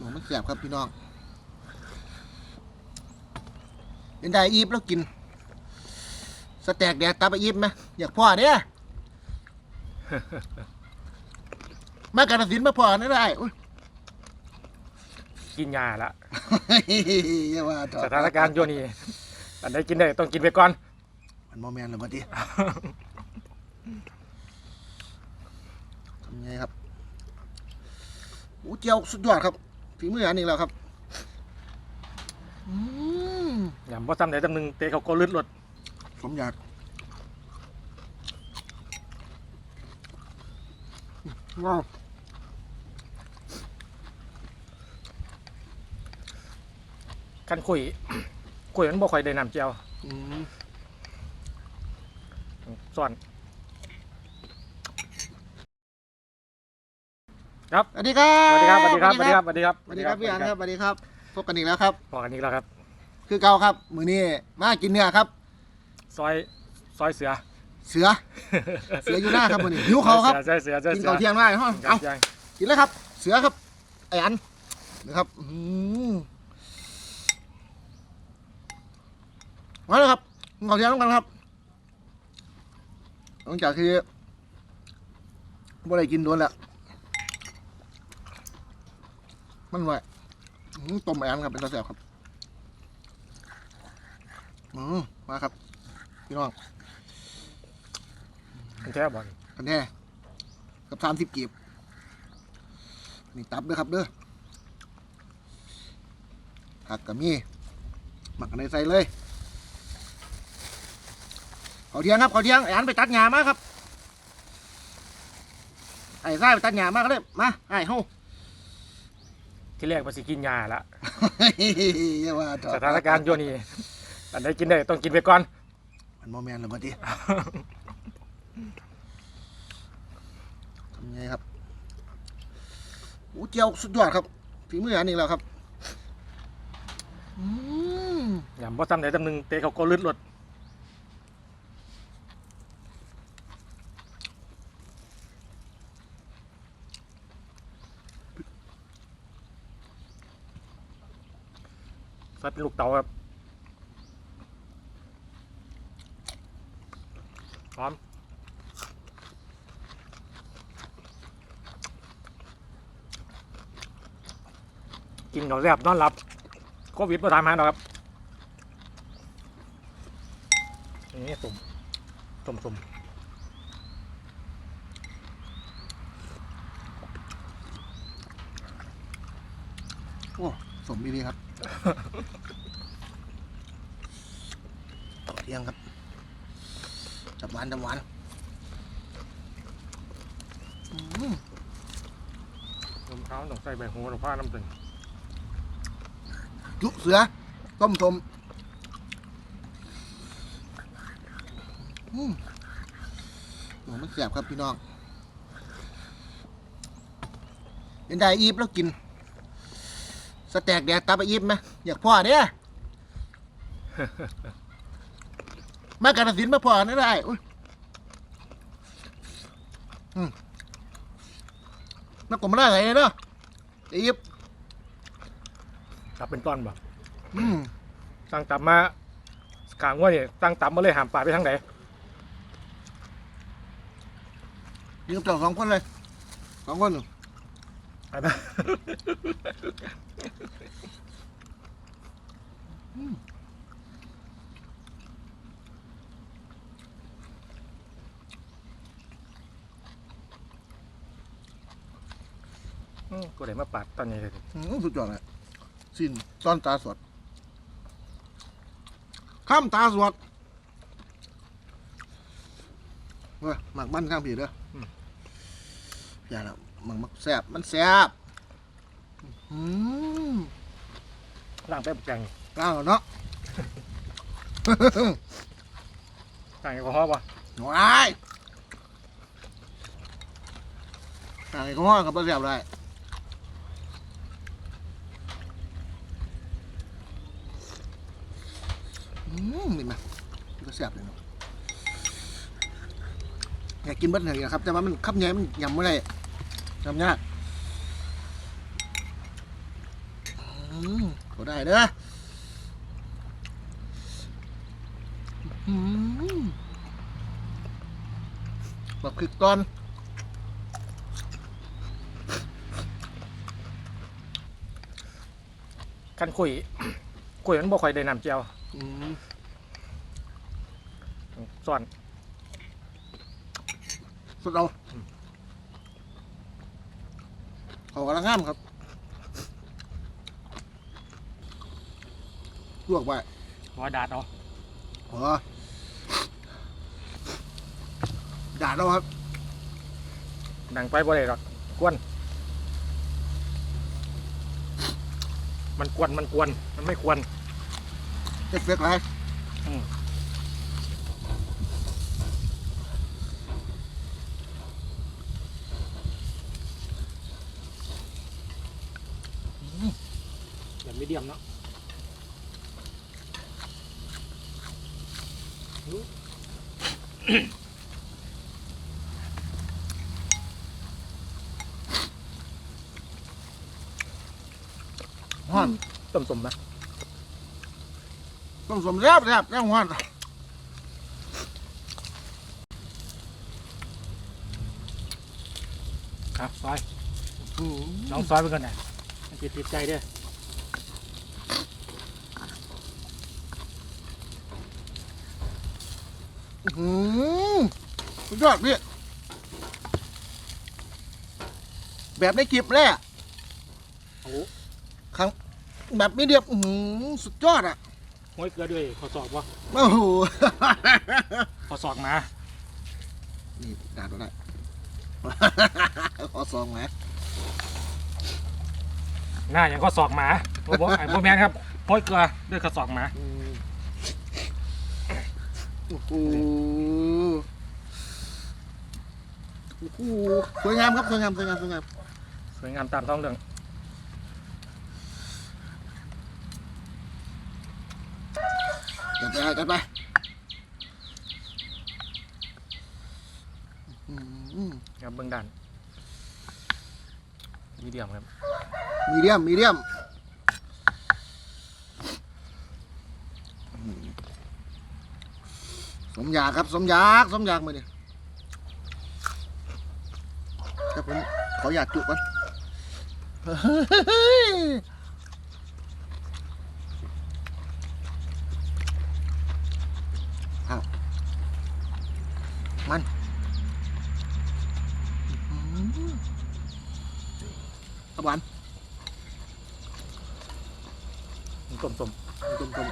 หนูมันแสบครับพี่น้องเป็นได้อีฟแล้วกิน สแต็กแดกตับไปอีฟไหมอยากพ่อเนี่ยมากระสินธุ์มาพ่อนี่ได้อุ๊ยกินยาละอย่าว่าต่อสถานการณ์โยนี่อันไหนกินได้ต้องกินไปก่อน มันโมแมนหรือมาดิทำไงครับโอ้เจียวสุดยอดครับ ฝีมืออันนี้แล้วครับอืมอย่าบ่ซ้ำไหนจำหนึ่งเตะเขาก็ลืดรถผมอยากว้าวกันคุยคุยมันบ่ค่อยได้น้ำเจียวอืมซ่อน ครับ สวัสดีครับ สวัสดีครับ สวัสดีครับ สวัสดีครับ สวัสดีครับ สวัสดีครับพี่อันครับ สวัสดีครับ พบกันอีกแล้วครับพอกันอีกแล้วครับ คือเก่าครับ มือนี้มากินเนื้อครับ ซอย ซอยเสือ เสือ เสืออยู่หน้าครับมือนี้หิวเขาครับใช่เสือใช่กินเสือข้าวเที่ยงได้ฮะเอายังกินแล้วครับ เสือครับ ไอ้อันนะครับอื้อหือมาเลยครับกินข้าวเที่ยงร่วมกันครับ หลังจากที่บ่ได้กินโดนแล้ว มันไหวอื้อหือต้มไอ้อันครับเป็นตาแสบครับอืมมาครับ พี่น้องมันแท้บ่อนกันแน่กับสามสิบกีบนี่ตับเด้อครับเด้อผักกับมีหมักกันในใส่เลยขาวเทียงครับขาวเทียงไอ้อันไปตัดหญ้ามาครับไอ้ไส้ไปตัดหญ้ามาก็เลยมาไอ้เฮา ที่แรกว่าสิกินยาละอย่าว่าต่อสถานการณ์โยนี่อันไหนกินได้ต้องกินไปก่อนมันโมแมนหรือมาดิทำไงครับโอ้เจียวสุดยอดครับฝีมืออันนี้แล้วครับอืม อย่าบ่ซ้ำไหนจำหนึ่งเตะเขาก็ลืดรถใส่เป็น ลูกเต๋าครับหอมกินก่อนแลบนอนหลับโควิดมาทำมาหรอครับนี่ตุ่มตุ่มตุ่มโอ้สมดีครับ เที่ยงครับจับหวานจับหวานอืมตุ่มเท้าต้องใส่ใบหูหรือผ้าน้ำตึงจุเสือ ต้มสมอืมโอ้มันแสบครับพี่น้องเป็นได้อีฟแล้วกิน สแต็กแดกตับไปอีฟไหมอยากพ่อเนี่ยมากระสินธุ์มาพ่อนี่ได้อุ๊ยอืมนักกลมได้ไงเนาะอีฟตับเป็นต้อนบ่อืมตั้งตับมาขางว่าเนี่ยตั้งตับมาเลยหามปลาไปทางไหนยืมเจ้าสองคนเลยสองคนหนึ่งไปนะ อืมกูได้มาปาดตอนนี้เลยอืมสุดยอดเลยสิ้นตอนตาสวดข้ามตาสวดเว้ยหมักมันข้างผีเด้อออย่าละมันมักแซบมันแซบอืมล่างแป๊บจัง กล้างแล้วเนาะล่างแอลกอฮอล์ป่ะว้ายกล้างไอ้ข้อกับปลาแซบได้อืมนี่มาปลาแซบเลยเนาะอยากกินเบิ้ลหนึ่งนะครับ แต่ว่ามันคับแย่มันยำไม่ได้ยำยากมเขาได้เด้ออืม แบบคือตอนกันคุยคุยมันบ่ค่อยได้น้ำเจียวอืมซ่อนสุดเอาเขากำลังงามครับลวกไปหัวดาดเอาอ๋ อด่าเราครับดังไปบ่ได้หรอกกวน มันกวนมันกวน มันไม่ควรเอฟเฟกต์อะไรอืมแบบมีเดียมเนาะห้อน ต้มสมนะต้องสมแซบแซบแซบห้อนครับซอยอืมน้องซอยไปก่อนนะมันติดติดใจเด้ออืมสุดยอดพี่แบบในคลิปแรกโอ้ครั้ง แบบมีเดียบอื้อหือสุดยอดอะห้อยเกลือด้วยขอสอกวะโอ้โห ขอสอกหมานี่ด่าตัวได้ ขอซองไหมหน้าอย่างข้อศอกหมาโอ้โหไอ้โบแมนครับห้อยเกลือด้วยข้อศอกหมาอืมโอ้โหโอ้โหสวยงามครับสวยงามสวยงามสวยงามสวยงามตามท้องเรื่อง กันไปกันไปอืมครับเบื้องด้านมีเดียมครับ มีเดียม มีเดียมสมอยากครับ สมอยากสมอยากมาดิครับผมขออยากจุก่อนเฮ้ยอ้าว มันอื้อหือตะวันต้มสมต้มต้ม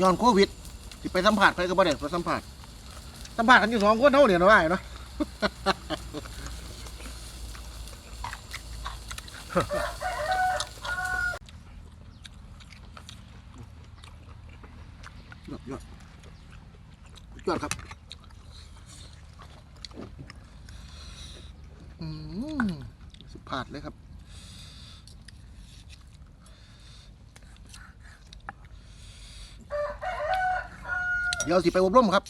ย้อนโควิดที่ไปสัมผัสไปก็บ่ได้ไปสัมผัส สัมผัสกันอยู่สองคนเท่าเดียวนะว่าเนาะยอดยอดยอดครับอืมสุดผาดเลยครับเดี๋ยวสิไปอบรมครับ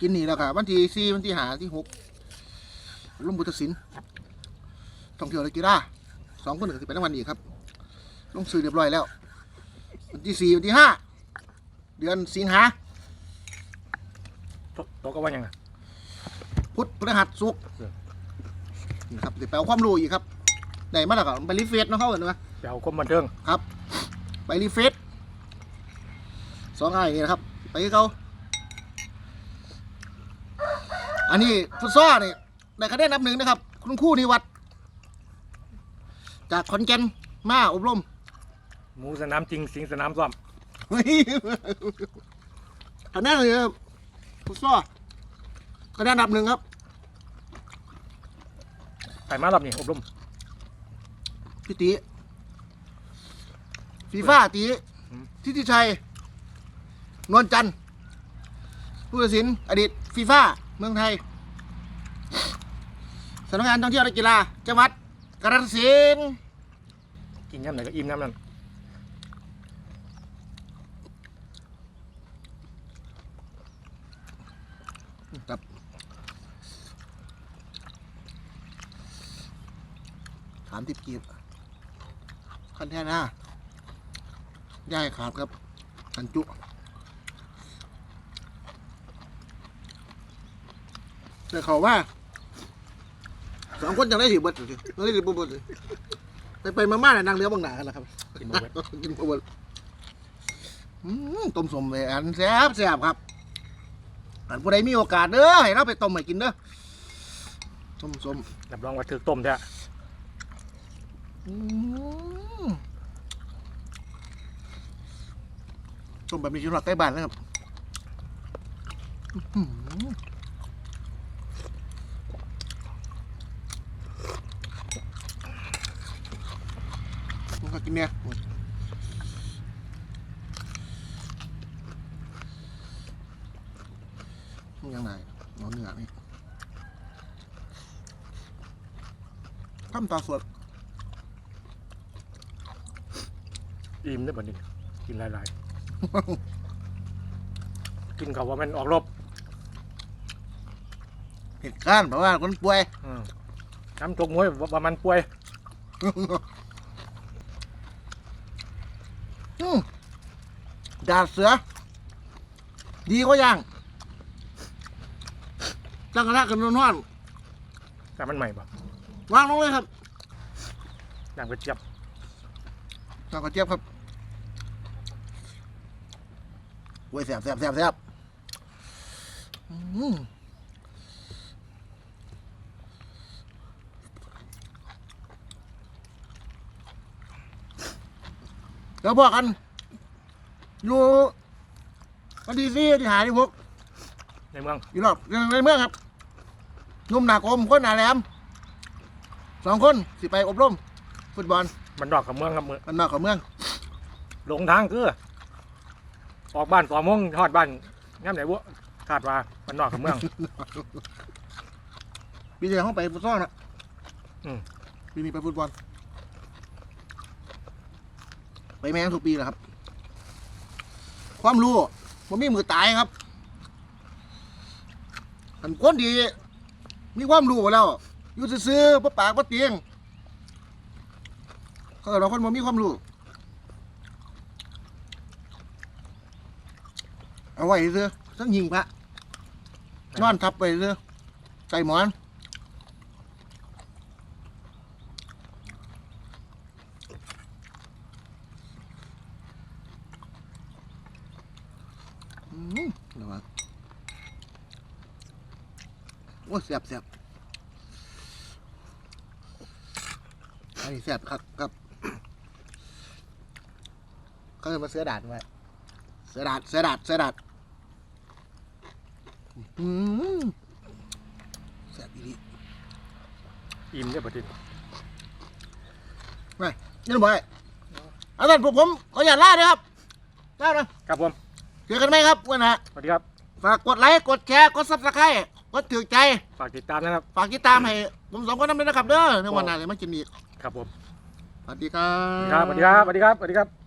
กินนี่แล้วค่ะวันที่สี่วันที่หาที่หกอบรมบุตรศิลป์ท่องเที่ยวและกีฬาสองคนหนึ่งสิไปทั้งวันอีกครับ ลงสื่อเรียบร้อยแล้ว วันที่สี่วันที่ห้าเดือนสิงหาโตโตะก็ว่ายังไงพุธพฤหัสศุกร์นี่ครับเดี๋ยวไปเอาความรู้อีกครับได้มาแล้วก็ไปรีเฟซเนาะเขาเห็นไหมเดี๋ยวคมบันเทิงครับ ไปรีเฟซสองไอ้นี่นะครับ ไปกับเขา อันนี้ฟุตซอลนี่ได้คะแนนนับหนึ่งนะครับ คุณครูนิวัตรจากขอนแก่นมาอบรมหมูสนามจริงสิงสนามซ้อมเฮ้ยคะแนนเลยครับฟุตซอลคะแนนอันดับหนึ่งครับไปมารอบนี้อบรมพี่ตีฟีฟ่าตีอืมทิติชัย นวลจันทร์ผู้ตัดสิน อดีตฟีฟ่าเมืองไทยสำนักงานท่องเที่ยวและกีฬาจังหวัดกาฬสินกินน้ำไหนก็อิ่มน้ำนั่นกับสามสิบกีบคันแท่นะย่ายขาดครับอันจุแต่เขาว่า สองคนยังได้ถือบัตรสิยังได้ถือบัตรสิไปไปมาม่าน่ะนางเรือบางหนากันแหละครับกินบ่เบิด กินบัตรอืมต้มสมเลยอันแซ่บแซ่บครับ อันผู้ใดมีโอกาสเด้อให้เราไปต้มให้กินเด้อต้มสมรับรองว่าถือต้มแท้อืมต้มแบบนี้ชิมหลักใกล้บ้านนะครับอื้อหือ มันก็กินเนี่ยมันยังไงหนอนเนื้อนี่ทำตาสดอิ่มได้อบัดนี้กินหลายๆ กินเขาว่ามันออกรบเหตุการณ์เพราะว่าคนป่วยอืมน้ำจกมวยว่ามันป่วย อืม ดาดเสือ ดีกว่าย่างตั้งกระทะกันร้อนแต่มันใหม่ปะๆวางลงเลยครับน้ำกระเจี๊ยบตั้งกระเจี๊ยบครับโอ้ยแสบแสบแสบแสบอืมแล้วบอกกัน อยู่วันที่สี่ที่หาที่พกในเมืองอยู่รอบในเมืองครับหนุ่มหนากลมคนหนาแหลมสองคนสิไปอบรมฟุตบอลมันดอกกับเมืองกับเมืองมันนอกของเมืองลงทางคือออกบ้านต่อโมงทอดบ้านย่ำไหนวะคาดว่ามันนอกกับเมือง ปีเดียวเขาไปฟุตซอลนะอืม ปีนี้ไปฟุตบอลไปแม่งทุกปีแหละครับ ความรู้ผมมีมือตายครับอันคนดี มีความรู้มาแล้วอยู่ซื่อๆปะปากปะเตียงเขาเราคนบ่มีความรู้เอาไว้เสื้อทั้งยิงพระนอนทับไปเสื้อใส่หมอน อืมเดี๋ยวก่อนโอ้ยแสบแสบอันนี้แสบครับครับเขาจะมาเสือดาดไว้เสือดาดเสือดาดเสือดาดอืมแสบอีหลีอิ่มได้อบัดนี้นี่นะบอยอาจารย์พวกผมขออย่าตล่าด้วยครับลานะครับผม เจอกันไหมครับวันนะสวัสดีครับ ฝากกดไลค์กดแชร์กดซับสไครต์กดถือใจ ฝากติดตามนะครับ ฝากติดตามให้ผมสองคนนั้นด้วยนะครับเด้อในวันหน้าเลยมากินอีกครับผมสวัสดีครัสวัสดีครับบสวัสดีครับสวัสดีครับสวัสดีครับ